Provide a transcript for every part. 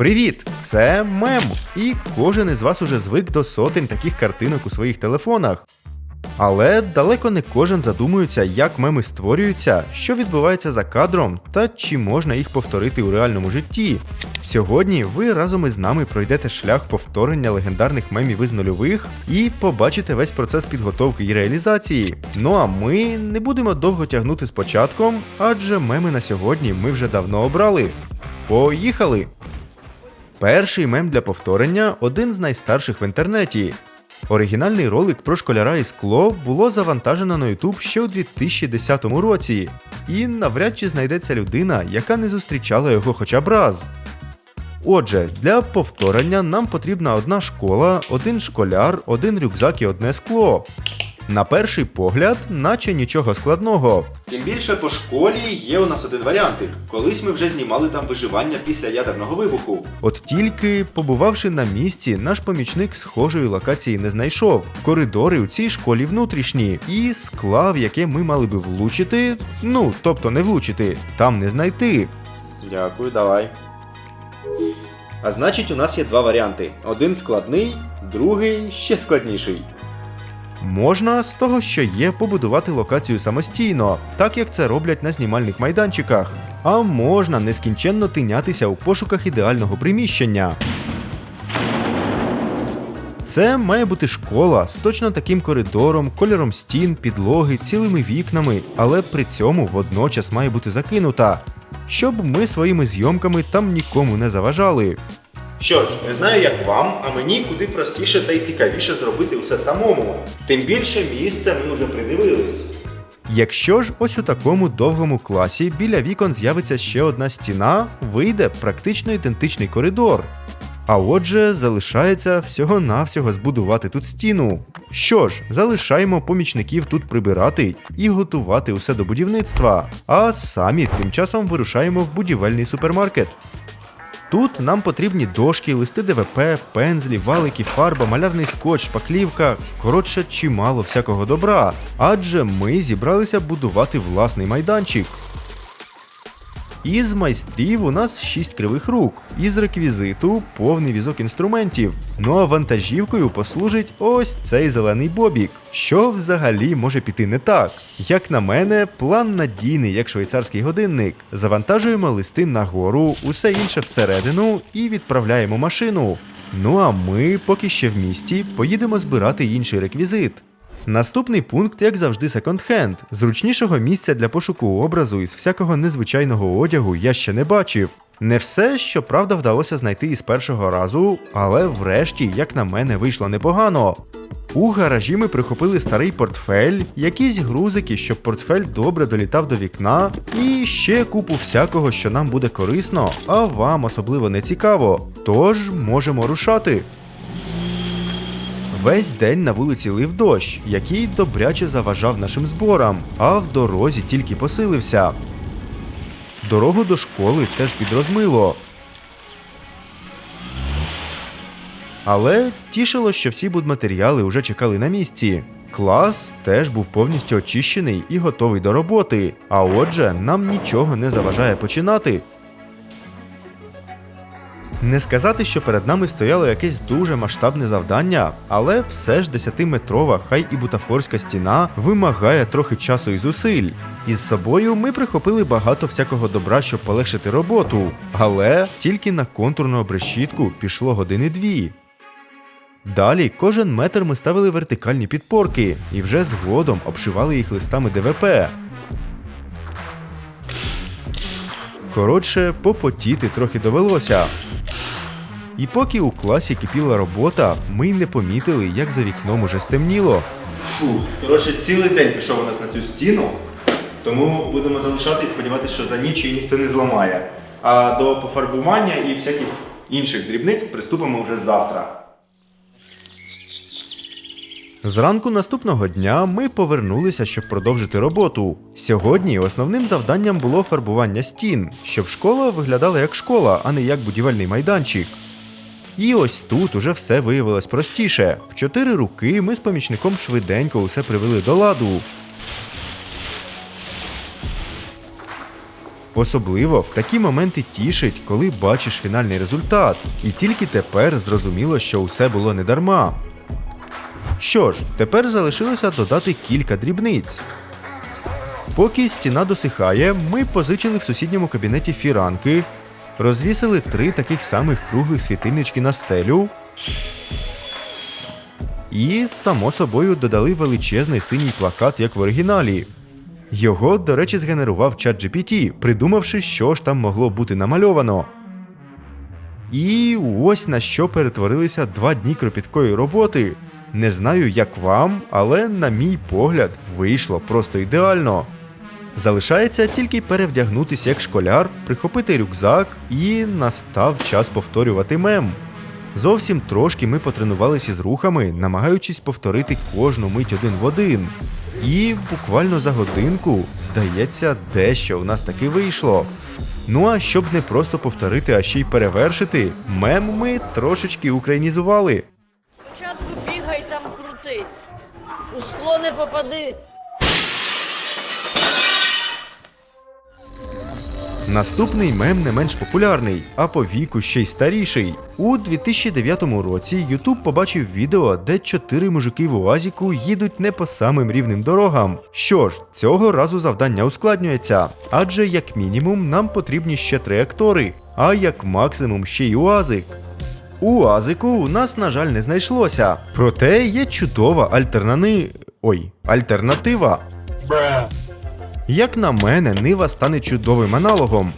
Привіт! Це мем. І кожен із вас уже звик до сотень таких картинок у своїх телефонах. Але далеко не кожен задумується, як меми створюються, що відбувається за кадром та чи можна їх повторити у реальному житті. Сьогодні ви разом із нами пройдете шлях повторення легендарних мемів із нульових і побачите весь процес підготовки і реалізації. Ну а ми не будемо довго тягнути з початком, адже меми на сьогодні ми вже давно обрали. Поїхали! Перший мем для повторення один з найстарших в інтернеті. Оригінальний ролик про школяра і скло було завантажено на YouTube ще у 2010 році, і навряд чи знайдеться людина, яка не зустрічала його хоча б раз. Отже, для повторення нам потрібна одна школа, один школяр, один рюкзак і одне скло. На перший погляд, наче нічого складного. Тим більше по школі є у нас один варіантик. Колись ми вже знімали там виживання після ядерного вибуху. От тільки, побувавши на місці, наш помічник схожої локації не знайшов. Коридори у цій школі внутрішні, і скла, в яке ми мали би влучити, ну тобто не влучити, там не знайти. Дякую, давай. А значить, у нас є два варіанти: один складний, другий ще складніший. Можна з того, що є, побудувати локацію самостійно, так як це роблять на знімальних майданчиках. А можна нескінченно тинятися у пошуках ідеального приміщення. Це має бути школа з точно таким коридором, кольором стін, підлоги, цілими вікнами, але при цьому водночас має бути закинута, щоб ми своїми зйомками там нікому не заважали. Що ж, не знаю, як вам, а мені куди простіше та й цікавіше зробити все самому. Тим більше місце ми вже придивились. Якщо ж ось у такому довгому класі біля вікон з'явиться ще одна стіна, вийде практично ідентичний коридор. А отже, залишається всього-навсього збудувати тут стіну. Що ж, залишаємо помічників тут прибирати і готувати усе до будівництва, а самі тим часом вирушаємо в будівельний супермаркет. Тут нам потрібні дошки, листи ДВП, пензлі, валики, фарба, малярний скотч, шпаклівка, коротше, чимало всякого добра. Адже ми зібралися будувати власний майданчик. Із майстрів у нас 6 кривих рук, із реквізиту повний візок інструментів. Ну а вантажівкою послужить ось цей зелений бобік. Що взагалі може піти не так? Як на мене, план надійний, як швейцарський годинник. Завантажуємо листи нагору, усе інше всередину і відправляємо машину. Ну а ми, поки ще в місті, поїдемо збирати інший реквізит. Наступний пункт, як завжди, секонд-хенд. Зручнішого місця для пошуку образу із всякого незвичайного одягу я ще не бачив. Не все, що правда, вдалося знайти із першого разу, але врешті, як на мене, вийшло непогано. У гаражі ми прихопили старий портфель, якісь грузики, щоб портфель добре долітав до вікна, і ще купу всякого, що нам буде корисно, а вам особливо не цікаво. Тож можемо рушати. Весь день на вулиці лив дощ, який добряче заважав нашим зборам, а в дорозі тільки посилився. Дорогу до школи теж підрозмило. Але тішило, що всі будматеріали вже чекали на місці. Клас теж був повністю очищений і готовий до роботи. А отже, нам нічого не заважає починати. Не сказати, що перед нами стояло якесь дуже масштабне завдання, але все ж 10-метрова, хай і бутафорська стіна вимагає трохи часу і зусиль. Із собою ми прихопили багато всякого добра, щоб полегшити роботу, але тільки на контурну обрешітку пішло години дві. Далі кожен метр ми ставили вертикальні підпорки і вже згодом обшивали їх листами ДВП. Коротше, попотіти трохи довелося. І поки у класі кипіла робота, ми й не помітили, як за вікном уже стемніло. Фу, коротше, цілий день пішов у нас на цю стіну, тому будемо залишати і сподіватися, що за ніч її ніхто не зламає. А до пофарбування і всяких інших дрібниць приступимо вже завтра. Зранку наступного дня ми повернулися, щоб продовжити роботу. Сьогодні основним завданням було фарбування стін, щоб школа виглядала як школа, а не як будівельний майданчик. І ось тут уже все виявилось простіше. В чотири руки ми з помічником швиденько усе привели до ладу. Особливо в такі моменти тішить, коли бачиш фінальний результат. І тільки тепер зрозуміло, що усе було не дарма. Що ж, тепер залишилося додати кілька дрібниць. Поки стіна досихає, ми позичили в сусідньому кабінеті фіранки, розвісили три таких самих круглих світильнички на стелю. І, само собою, додали величезний синій плакат, як в оригіналі. Його, до речі, згенерував чат GPT, придумавши, що ж там могло бути намальовано. І ось на що перетворилися два дні кропіткої роботи. Не знаю, як вам, але, на мій погляд, вийшло просто ідеально. Залишається тільки перевдягнутися як школяр, прихопити рюкзак і настав час повторювати мем. Зовсім трошки ми потренувалися з рухами, намагаючись повторити кожну мить один в один. І буквально за годинку, здається, дещо у нас таки вийшло. Ну а щоб не просто повторити, а ще й перевершити, мем ми трошечки українізували. Спочатку бігай там крутись. У скло не попади. Наступний мем не менш популярний, а по віку ще й старіший. У 2009 році YouTube побачив відео, де чотири мужики в УАЗіку їдуть не по самим рівним дорогам. Що ж, цього разу завдання ускладнюється, адже як мінімум нам потрібні ще три актори, а як максимум ще й УАЗик. У Азику у нас, на жаль, не знайшлося. Проте є чудова альтернани... Ой, альтернатива. Як на мене, Нива стане чудовим аналогом.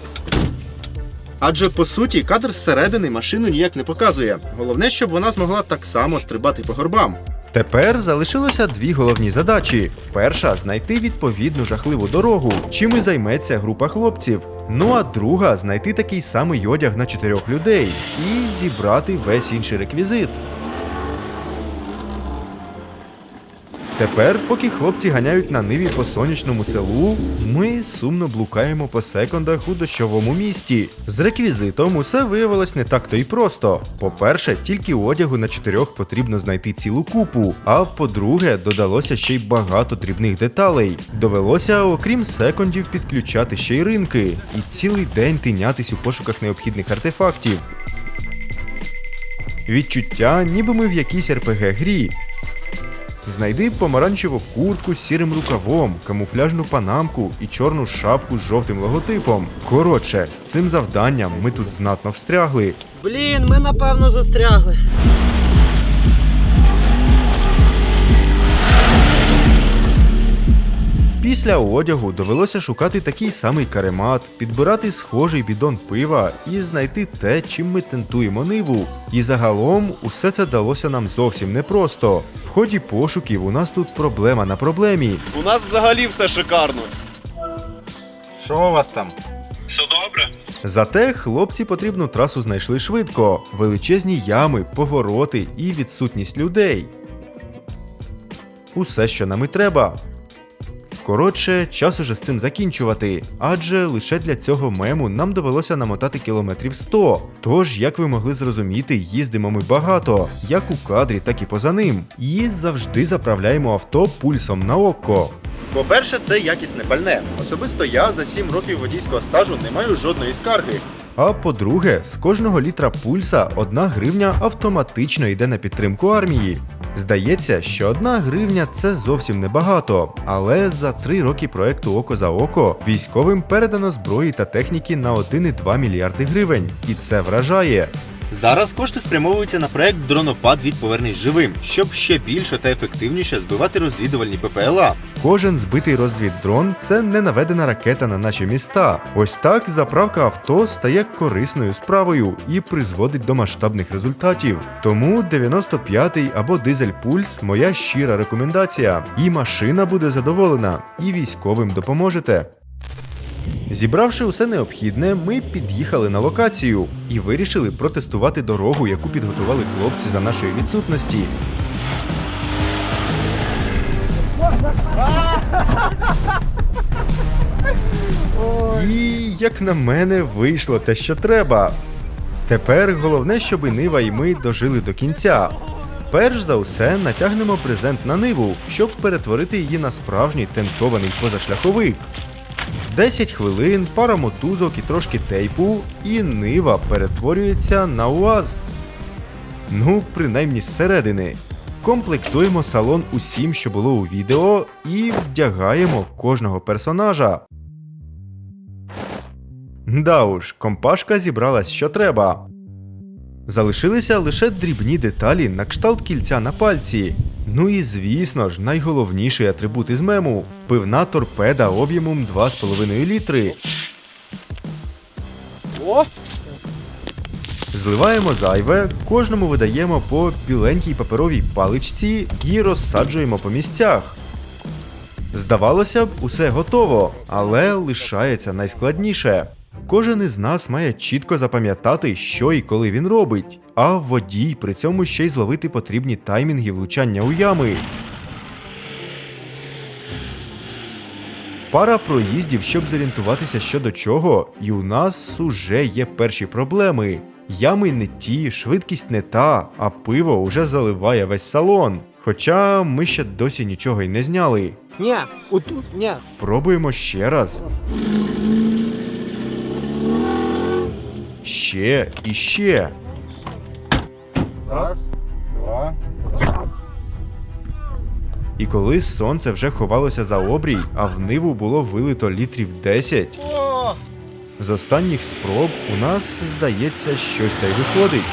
Адже по суті кадр зсередини машину ніяк не показує. Головне, щоб вона змогла так само стрибати по горбам. Тепер залишилося дві головні задачі: перша знайти відповідну жахливу дорогу, чим і займеться група хлопців. Ну а друга знайти такий самий одяг на чотирьох людей і зібрати весь інший реквізит. Тепер, поки хлопці ганяють на ниві по сонячному селу, ми сумно блукаємо по секундах у дощовому місті. З реквізитом усе виявилось не так то й просто. По-перше, тільки одягу на чотирьох потрібно знайти цілу купу. А по-друге, додалося ще й багато дрібних деталей. Довелося, окрім секундів, підключати ще й ринки і цілий день тинятись у пошуках необхідних артефактів. Відчуття, ніби ми в якійсь РПГ грі. Знайди помаранчеву куртку з сірим рукавом, камуфляжну панамку і чорну шапку з жовтим логотипом. Коротше, з цим завданням ми тут знатно встрягли. Блін, ми напевно застрягли. Після одягу довелося шукати такий самий каремат, підбирати схожий бідон пива і знайти те, чим ми тентуємо ниву. І загалом усе це далося нам зовсім непросто. В ході пошуків у нас тут проблема на проблемі. У нас взагалі все шикарно. Що у вас там? Все добре? Зате хлопці потрібну трасу знайшли швидко: величезні ями, повороти і відсутність людей. Усе, що нам і треба. Коротше, час уже з цим закінчувати, адже лише для цього мему нам довелося намотати кілометрів 100. Тож, як ви могли зрозуміти, їздимо ми багато, як у кадрі, так і поза ним. І завжди заправляємо авто пульсом на око. По-перше, це якісне пальне. Особисто я за 7 років водійського стажу не маю жодної скарги. А по-друге, з кожного літра пульса одна гривня автоматично йде на підтримку армії. Здається, що одна гривня це зовсім небагато, але за три роки проекту Око за око військовим передано зброї та техніки на 1,2 мільярди гривень, і це вражає. Зараз кошти спрямовуються на проект Дронопад від повернись живим, щоб ще більше та ефективніше збивати розвідувальні ППЛА. Кожен збитий розвіддрон це не наведена ракета на наші міста. Ось так заправка авто стає корисною справою і призводить до масштабних результатів. Тому 95-й або дизель пульс моя щира рекомендація. І машина буде задоволена, і військовим допоможете. Зібравши усе необхідне, ми під'їхали на локацію і вирішили протестувати дорогу, яку підготували хлопці за нашої відсутності. І, як на мене, вийшло те, що треба. Тепер головне, щоб і Нива і ми дожили до кінця. Перш за все, натягнемо презент на ниву, щоб перетворити її на справжній тентований позашляховик. 10 хвилин, пара мотузок і трошки тейпу, і нива перетворюється на УАЗ. Ну, принаймні зсередини. Комплектуємо салон усім, що було у відео, і вдягаємо кожного персонажа. Да уж, компашка зібралась що треба. Залишилися лише дрібні деталі на кшталт кільця на пальці. Ну і звісно ж, найголовніший атрибут із мему пивна торпеда об'ємом 2,5 літри. О! Зливаємо зайве, кожному видаємо по біленькій паперовій паличці і розсаджуємо по місцях. Здавалося б, усе готово, але лишається найскладніше. Кожен із нас має чітко запам'ятати, що і коли він робить, а водій при цьому ще й зловити потрібні таймінги влучання у ями. Пара проїздів, щоб зорієнтуватися що до чого, і у нас уже є перші проблеми. Ями не ті, швидкість не та, а пиво уже заливає весь салон. Хоча ми ще досі нічого й не зняли. Ні, отут, ні. Пробуємо ще раз. Ще і ще. Раз, два. І коли сонце вже ховалося за обрій, а в ниву було вилито літрів 10, О! з останніх спроб у нас, здається, щось та й виходить.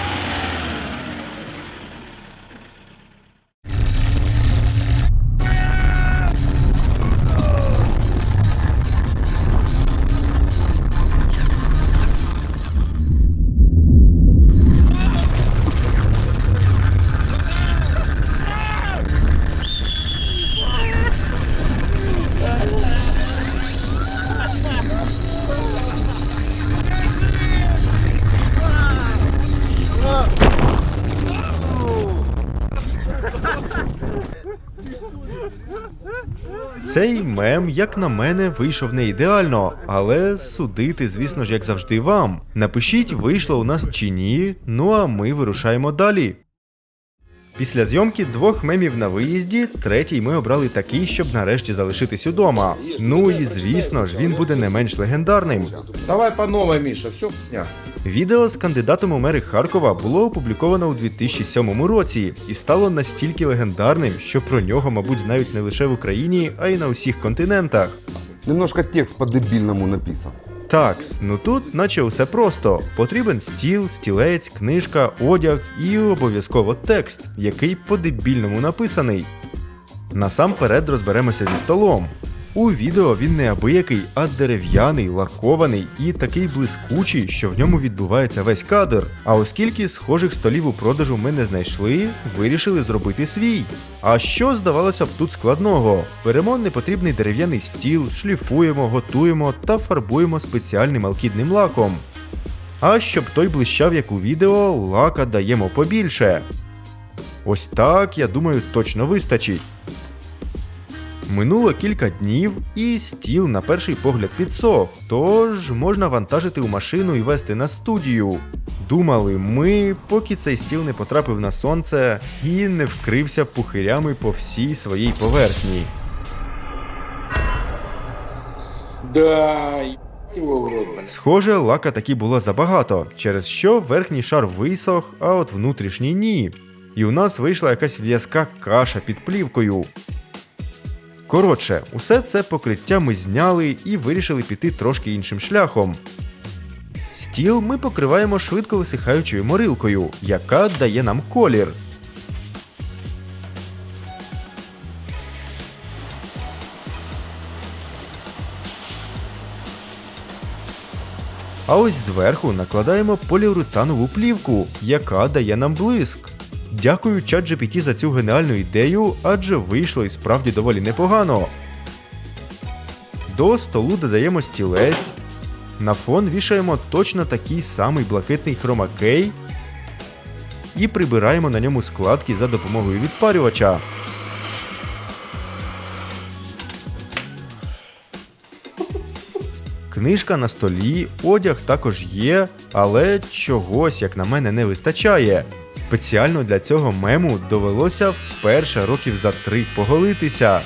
Цей мем, як на мене, вийшов не ідеально, але судити, звісно ж, як завжди, вам. Напишіть, вийшло у нас чи ні, ну а ми вирушаємо далі. Після зйомки двох мемів на виїзді, третій ми обрали такий, щоб нарешті залишитись удома. Ну і звісно ж, він буде не менш легендарним. Давай по новой, Миша, все. Відео з кандидатом у мери Харкова було опубліковано у 2007 році і стало настільки легендарним, що про нього, мабуть, знають не лише в Україні, а й на усіх континентах. Немножко текст по-дебильному написан. Такс, ну тут наче усе просто. Потрібен стіл, стілець, книжка, одяг і обов'язково текст, який по-дебільному написаний. Насамперед розберемося зі столом. У відео він не абиякий, а дерев'яний, лакований і такий блискучий, що в ньому відбувається весь кадр. А оскільки схожих столів у продажу ми не знайшли, вирішили зробити свій. А що здавалося б тут складного? Беремо непотрібний дерев'яний стіл, шліфуємо, готуємо та фарбуємо спеціальним алкідним лаком. А щоб той блищав як у відео, лака даємо побільше. Ось так, я думаю, точно вистачить. Минуло кілька днів, і стіл на перший погляд підсох, тож можна вантажити у машину і везти на студію. Думали ми, поки цей стіл не потрапив на сонце і не вкрився пухирями по всій своїй поверхні. Да. Схоже, лака таки було забагато, через що верхній шар висох, а от внутрішній ні. І у нас вийшла якась в'язка каша під плівкою. Коротше, усе це покриття ми зняли і вирішили піти трошки іншим шляхом. Стіл ми покриваємо швидко висихаючою морилкою, яка дає нам колір. А ось зверху накладаємо поліуретанову плівку, яка дає нам блиск. Дякую ChatGPT за цю геніальну ідею, адже вийшло і справді доволі непогано. До столу додаємо стілець. На фон вішаємо точно такий самий блакитний хромакей і прибираємо на ньому складки за допомогою відпарювача. Книжка на столі, одяг також є, але чогось, як на мене, не вистачає. Спеціально для цього мему довелося вперше років за три поголитися.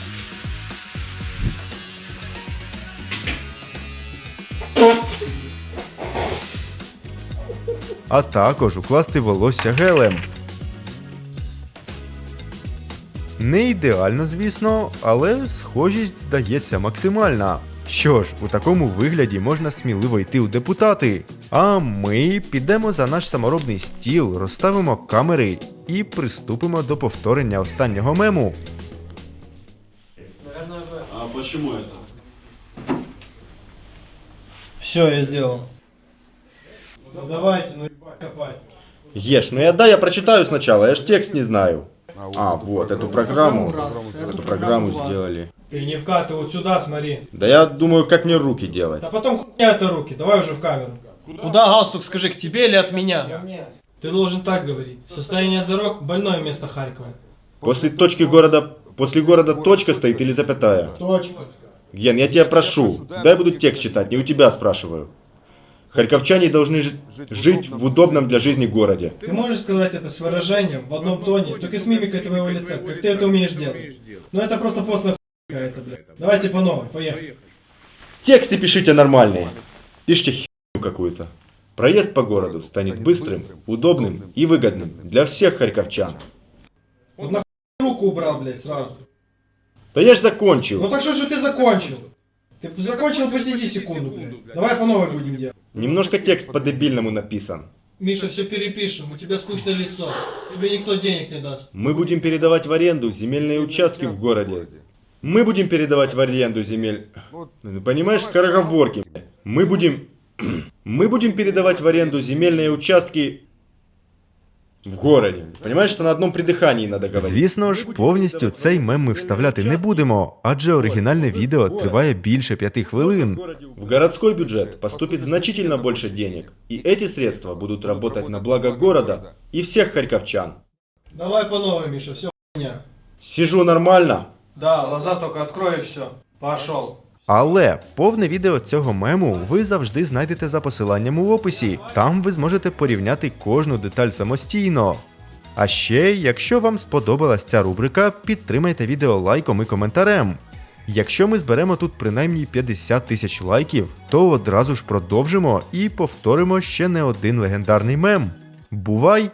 А також укласти волосся гелем. Не ідеально, звісно, але схожість здається максимальна. Що ж, у такому вигляді можна сміливо йти у депутати. А ми підемо за наш саморобний стіл, розставимо камери і приступимо до повторення останнього мему. А почему это? Все, я сделал. Ну давайте, ну копать. Ешь, ну я да, я прочитаю сначала, я ж текст не знаю. А, вот, эту программу, эту программу сделали. Ты не вкатывай вот сюда, смотри. Да я думаю, как мне руки делать. Да потом хуйня это руки, давай уже в камеру. Куда галстук, скажи, к тебе или от меня? Ты должен так говорить. Состояние дорог – больное место Харькова. После точки города, после города точка стоит или запятая? Точка. Ген, я тебя прошу, дай буду текст читать, не у тебя спрашиваю. Харьковчане должны жи- жить в удобном для жизни городе. Ты можешь сказать это с выражением в одном тоне, только с мимикой твоего лица, как ты это умеешь делать. Ну это просто постная хуйня это, блядь. Давайте по новой, поехали. Тексты пишите нормальные. Пишите херню какую-то. Проезд по городу станет быстрым, удобным и выгодным для всех харьковчан. Вот нахуй руку убрал, блядь, сразу. Да я ж Ну закончил. так что же ты закончил? Ты закончил, посиди секунду, блядь. Давай по новой будем делать. Немножко текст по-дебильному написан. Миша, все перепишем, у тебя скучное лицо. Тебе никто денег не даст. Мы будем передавать в аренду земельные участки в городе. Мы будем передавать в аренду земель... Ну, понимаешь, скороговорки. Мы будем... Мы будем передавать в аренду земельные участки в городі. Понимаєш, що на одному придиханні надо говорити. Звісно ж, повністю цей мем ми вставляти не будемо, адже оригінальне відео триває більше п'яти хвилин. В городской бюджет поступит значительно больше денег, и эти средства будут работать на благо города и всех харьковчан. Давай по новой, Миша, все хуйня. Сижу нормально. Да, глаза только открой и все. Пошел. Але повне відео цього мему ви завжди знайдете за посиланням у описі. Там ви зможете порівняти кожну деталь самостійно. А ще, якщо вам сподобалась ця рубрика, підтримайте відео лайком і коментарем. Якщо ми зберемо тут принаймні 50 тисяч лайків, то одразу ж продовжимо і повторимо ще не один легендарний мем. Бувай!